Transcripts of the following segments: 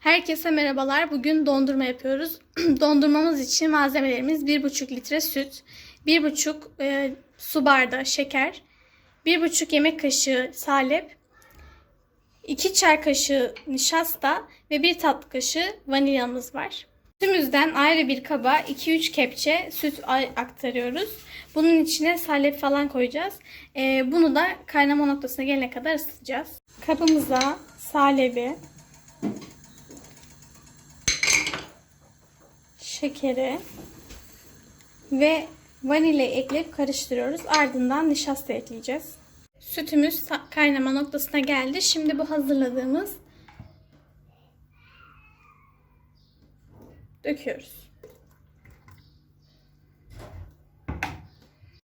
Herkese merhabalar. Bugün dondurma yapıyoruz. Dondurmamız için malzemelerimiz 1,5 litre süt, 1,5 e, su bardağı şeker, 1,5 yemek kaşığı salep, 2 çay kaşığı nişasta ve 1 tatlı kaşığı vanilyamız var. Sütümüzden ayrı bir kaba 2-3 kepçe süt aktarıyoruz. Bunun içine salep falan koyacağız. E, bunu da kaynama noktasına gelene kadar ısıtacağız. Kabımıza salebi, şekeri ve vanilya ekleyip karıştırıyoruz. Ardından nişasta ekleyeceğiz. Sütümüz kaynama noktasına geldi. Şimdi bu hazırladığımız döküyoruz.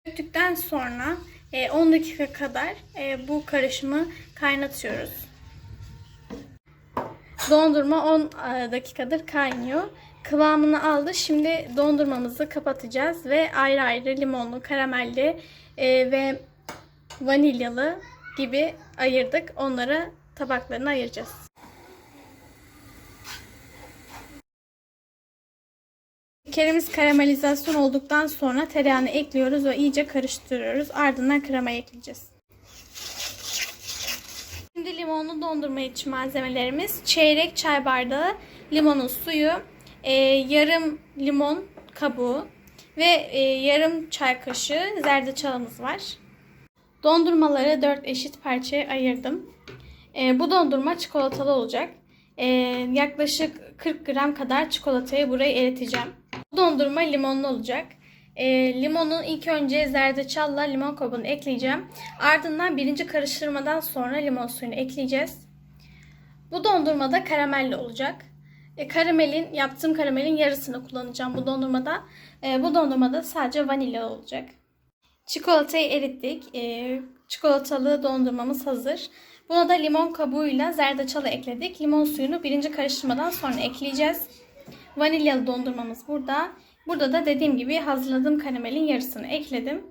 Döktükten sonra e, 10 dakika kadar e, bu karışımı kaynatıyoruz. Dondurma 10 dakikadır kaynıyor. Kıvamını aldı. Şimdi dondurmamızı kapatacağız ve ayrı ayrı limonlu, karamelli e, ve vanilyalı gibi ayırdık. Onları tabaklarına ayıracağız. Şekerimiz karamelizasyon olduktan sonra tereyağını ekliyoruz ve iyice karıştırıyoruz. Ardından kremayı ekleyeceğiz. Şimdi limonlu dondurma için malzemelerimiz çeyrek çay bardağı limonun suyu, e, yarım limon kabuğu ve e, yarım çay kaşığı zerdeçalımız var. Dondurmaları 4 eşit parçaya ayırdım. E, bu dondurma çikolatalı olacak. E, yaklaşık 40 gram kadar çikolatayı buraya eriteceğim. Bu dondurma limonlu olacak. E, limonun ilk önce zerdeçalla limon kabuğunu ekleyeceğim. Ardından birinci karıştırmadan sonra limon suyunu ekleyeceğiz. Bu dondurma da karamelli olacak. E, karamelin, yaptığım karamelin yarısını kullanacağım bu dondurmada. E, bu dondurmada sadece vanilya olacak. Çikolatayı erittik. E, çikolatalı dondurmamız hazır. Buna da limon kabuğuyla zerdeçalı ekledik. Limon suyunu birinci karıştırmadan sonra ekleyeceğiz. Vanilyalı dondurmamız burada. Burada da dediğim gibi hazırladığım karamelin yarısını ekledim.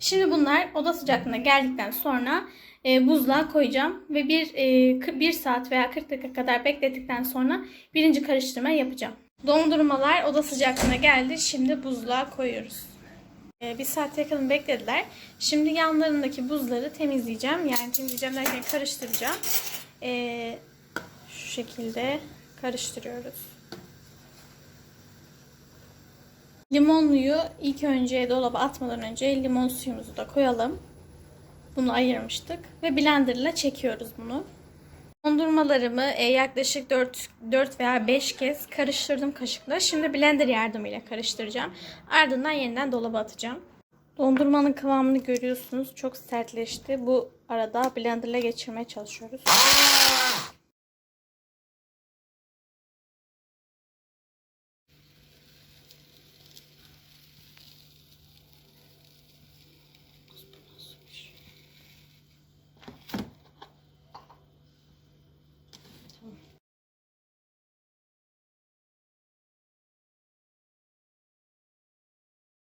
Şimdi bunlar oda sıcaklığına geldikten sonra e, buzluğa koyacağım ve bir, e, 1 saat veya 40 dakika kadar beklettikten sonra birinci karıştırma yapacağım. Dondurmalar oda sıcaklığına geldi. Şimdi buzluğa koyuyoruz. E, bir saat yakın beklediler. Şimdi yanlarındaki buzları temizleyeceğim. Yani temizleyeceğim derken karıştıracağım. E, şu şekilde karıştırıyoruz. Limonluyu ilk önce dolaba atmadan önce limon suyumuzu da koyalım. Bunu ayırmıştık ve blender ile çekiyoruz bunu. Dondurmalarımı e, yaklaşık 4, 4 veya 5 kez karıştırdım kaşıkla. Şimdi blender yardımıyla karıştıracağım. Ardından yeniden dolaba atacağım. Dondurmanın kıvamını görüyorsunuz. Çok sertleşti. Bu arada blender ile geçirmeye çalışıyoruz.